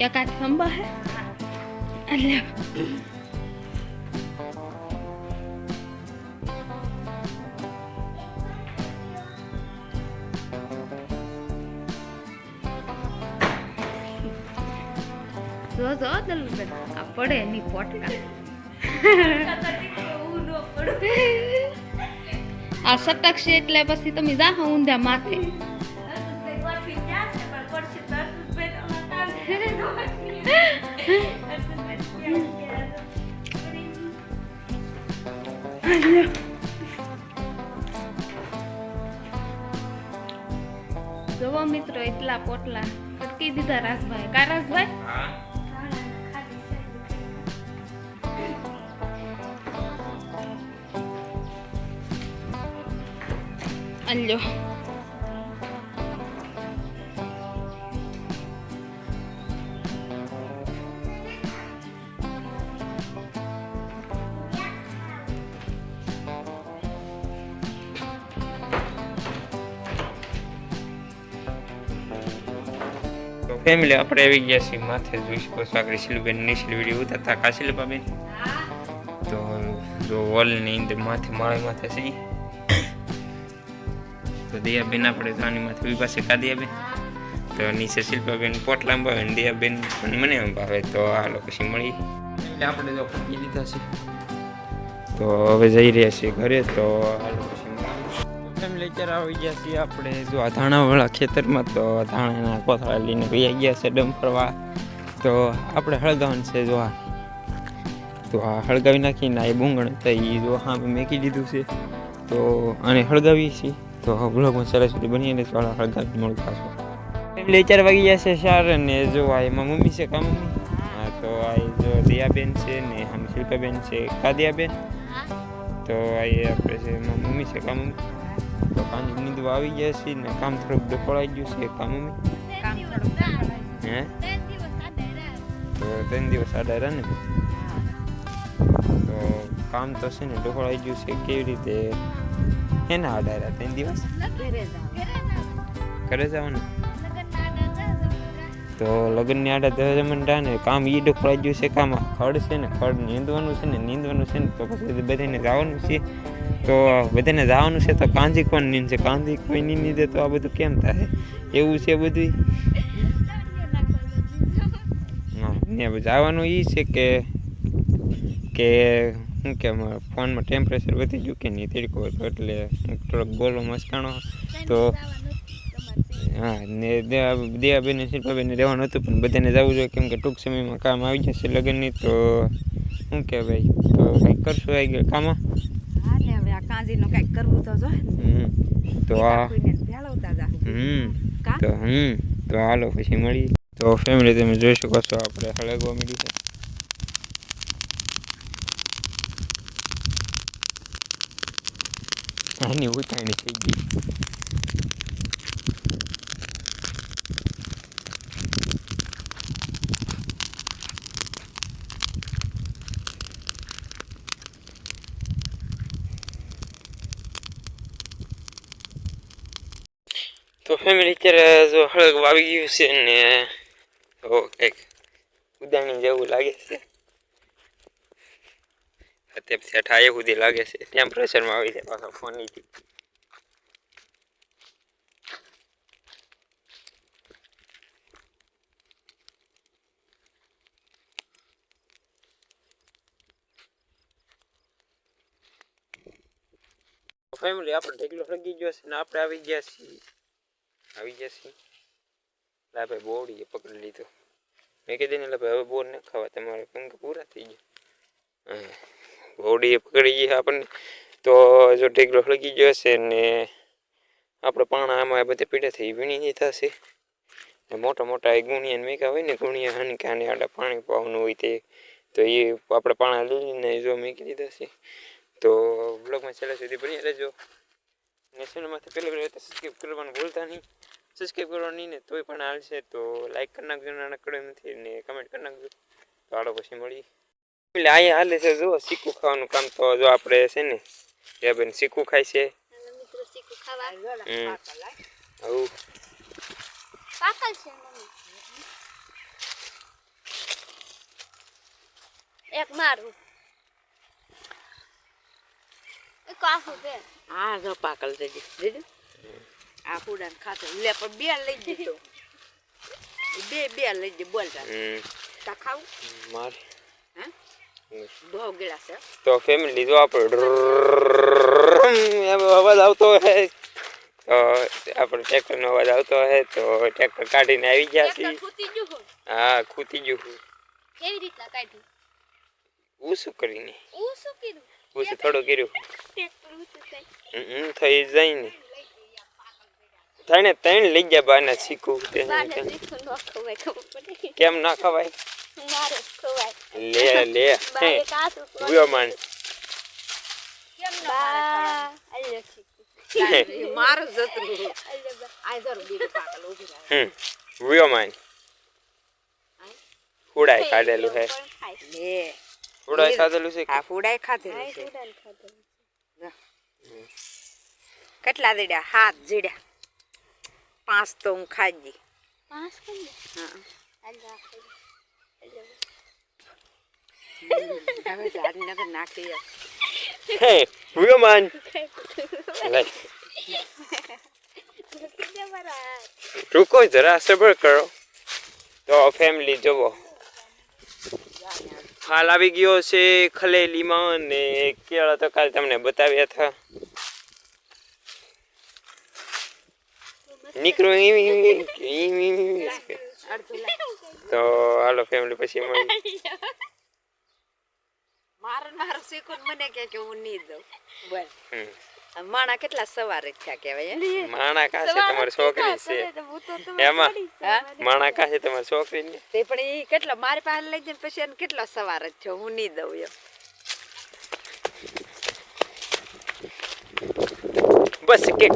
એક હાથ ખંભા હે અલે જો જો દલુબેન આ પડે ની પોટકા આ સટકશે એટલે પછી તમે જાહો ઊંધા માથે જોવો મિત્રો એટલા પોટલા ફટકી દીધા રાજભાઈ. કા રાજભાઈ? હા. અલ્યો ફેમિલી આપણે આવી ગયા છીએ માથે જોઈ શકો છો આગળ શિલુબેન નિશિલ વીડિયો ઉતારતા કા શિલ્પાબેન તો જો વોલની અંદર માથે માળે માથે છે તો દયાબેન આપણે તો આની માથે ઊભા છે કા આવે તો નીચે શિલ્પાબેન પોટ લાંબાવે ને દિયાબેન પણ મને ભાવે. તો આ લોકો પછી મળી. આપણે તો લીધા છે. તો હવે જઈ રહ્યા છીએ ઘરે. તો આ લોકો અત્યારે આવી ગયા છીએ આપણે. જો આ ધાણાવાળા ખેતરમાં તો ધાણાના કોથળા લઈને ભાઈ ગયા છે ડમ્પરવા તો આપણે હળગાવાનું છે જો આ. તો આ હળગાવી નાખીને આ બુંગણ હતા એ જો હા મેકી દીધું છે. તો આને હળગાવી છીએ. તો બ્લોગમાં સરસ રીતે બનીને તો આ હળગાવી મળતા છો ફેમિલી ચાર વાગી ગયા છે સાર અને જો આ એમાં મમ્મી છે કા મમ્મી? હા તો આ જો દિયાબેન છે ને આમ શિલ્પાબેન છે કાદિયાબેન. તો આ એ આપણે છે મમ્મી છે કા મમ્મી? તો કામ નીંદવા આવી જાય છે ને કામ થોડુંક દખોળાઈ ગયું છે કામ હે? તો ત્રણ દિવસ આડા રહ્યા ને? તો કામ તો છે ને દખોળાઈ ગયું છે કેવી રીતે? એના આડા રહ્યા ત્રણ દિવસ? ઘરે જવાનું તો લગ્નની આડા દસ મંડા ને કામ ઈ ડખોળાઈ ગયું છે કામ ખડ છે ને? ખડ નીંદવાનું છે ને નીંદવાનું છે ને તો પછી બધાને જવાનું છે. તો બધાને જવાનું છે તો કાંજી કોણ નીંદશે કાંજી કોઈ નહીં નીંદે તો આ બધું કેમ થાય? એવું છે બધું ને જવાનું એ છે કે કે શું કે ફોનમાં ટેમ્પરેચર વધી ગયું કે નહીં? તડકો હતો એટલે થોડોક બોલો મસ્કાણો. તો હા, ને દેવાબેન શિલ્પાબેન રહેવાનું હતું, પણ બધાને જવું જોઈએ કેમ કે ટૂંક સમયમાં કામ આવી જશે લગ્નની, તો શું કે ભાઈ, તો કંઈક કરશું આવી ગયો કામમાં કાંજીનું કંઈક કરવું તો જો. તો આ કોઈને ભેળવતા જા. હમ તો હમ તો હાલો પછી મળી તો ફેમિલી તમે જોઈ શકો છો આપણે હળગવા મળી છે. એની ઉતાણી થઈ ગઈ તો ફેમિલી અત્યારે જો હળગ વાવી ગયું છે ને, તો કંઈક ઉદાણી જેવું લાગે છે. અત્યારે સેઠા એ સુધી લાગે છે. ટેમ્પરેચરમાં આવી જાય પાછા ફોનથી ફેમિલી આપણે ઢેકલો ફરગી ગયો છે ને આપણે આવી ગયા છીએ. આવી ગયા છીએ. લા પકડી લીધો. મેં કીધું ને એટલે ભાઈ હવે બોર ન ખાવા, તમારે કે પૂરા થઈ ગયા. બોડીએ પકડી ગઈ આપણને. તો જો ઢેકલો હળગી ગયો હશે ને આપણે પાણા આમાં બધે પીડા થઈ વીણી થશે. ને મોટા મોટા એ ગુણિયા મેકા હોય ને, ગુણિયા હાની કાને આડા પાણી પાવાનું હોય તે, તો એ આપણે પાણા લઈને જો મેકી દીધા છે. તો બ્લોગમાં છેલ્લા સુધી ભણી રહેજો. ને ચેનલમાંથી પહેલી વાર સબસ્ક્રાઈબ કરવાનું ભૂલતા નહીં. સબસ્ક્રાઈબ કરવાનું નહીં ને તોય પણ હાલશે તો લાઈક કરી નાખજો નાનકડે નથી ને કમેન્ટ કરી નાખજો. તો હાલો પછી મળી એટલે અહીંયા હાલે છે જો શીખું ખાવાનું કામ તો જો આપણે છે ને એ બેન શીખું ખાય છે. મિત્રો શીખું ખાવા. હમ. આવું. પાકલ છે મમ્મી. એક મારું. એક કાસું દે હા જો પાકલ જજી દીધું આ હુડાન ખાતે લે પણ બે લઈ દીધો. બે બે લઈ દે બોલ તાર. હમ. તા ખાવું? મારે. તો ફેમિલી જો આપણે અવાજ આવતો હે? તો આપણે ટ્રેક્ટરનો અવાજ આવતો હે? તો ટ્રેક્ટર કાઢીને આવી ગયા છીએ હા ખૂતી ગયું હું કેવી રીતના કાઢ્યું ઊસું કરીને હું શું ઊસું થોડું કર્યું હમ થઈ જાય ને ત્રણે ત્રણ લઈ ગયા બાને શીખું કેમ ના ખવાય? મારે ખવાય. લે લે. કાસું માન. બા. અલ્લે શીખું મારું જતું આ જરું બીજું પાકલ ઊભી હમ વિયો માન. કાઢેલું હે પણ લે. ખાધેલું છે આ ફૂડાય ખાધેલું છે. કેટલા દીડ્યા? હાથ જીડ્યા. પાંચ તો હું ખાઈ ગઈ પાંચ હા નાખી કિને મારા રૂકો જરા સબર કરો તો ફેમિલી જોવો હાલ આવી ગયો છે ખલેલીમાં ને કેળા તો કાલે તમને બતાવ્યા હતા નીકળો. તો હાલો ફેમિલી પછી મળી મારું મારું શીખું મને કે કે હું નહીં દઉં બોલ માણા કેટલા સવારે જ થયા કહેવાય માણા કાશે છે તમારી છોકરી છે એમાં હા માણા કાશે છે તમારી છોકરી ને તે પણ એ કેટલો મારી પાસે લઈ જઈને પછી એને કેટલો સવાર જ થયો હું નહીં દઉં એમ બસ કે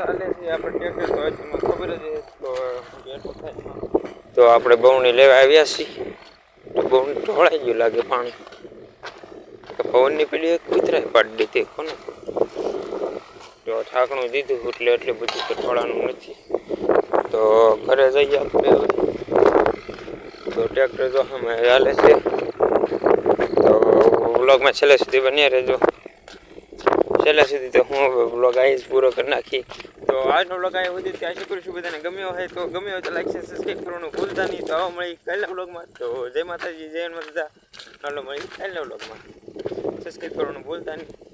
હાલે છે, આપણે ટ્રેક્ટર તો ખબર જ તો તો આપણે બહુણી લેવા આવ્યા છીએ. તો બહુણી ઢોળાઈ ગયું લાગે પાણી. પવનની પેલી એક કૂતરાય પાડી દીધી કોને? તો ઠાકણું દીધું એટલે એટલું બધું તો ઢોળાનું નથી. તો ઘરે જઈએ આપણે તો ટ્રેક્ટર જો અમે હાલે છે. તો વ્લોગમાં છેલ્લે સુધી બન્યા રહેજો. છેલ્લે સુધી તો હું વ્લોગ આવીશ પૂરો કરી નાખી તો આજનો બ્લોગ આવ્યો સુધી ત્યાં આશા છું બધાને. ગમ્યો હોય તો ગમ્યો હોય તો લાઈક છે સબસ્ક્રાઈબ કરવાનું ભૂલતા નહીં. તો આવો મળી કાલના બ્લોગમાં તો જય માતાજી, જય માતા ચાલો મળી કાલના બ્લોગમાં સબસ્ક્રાઈબ કરવાનું ભૂલતા નહીં.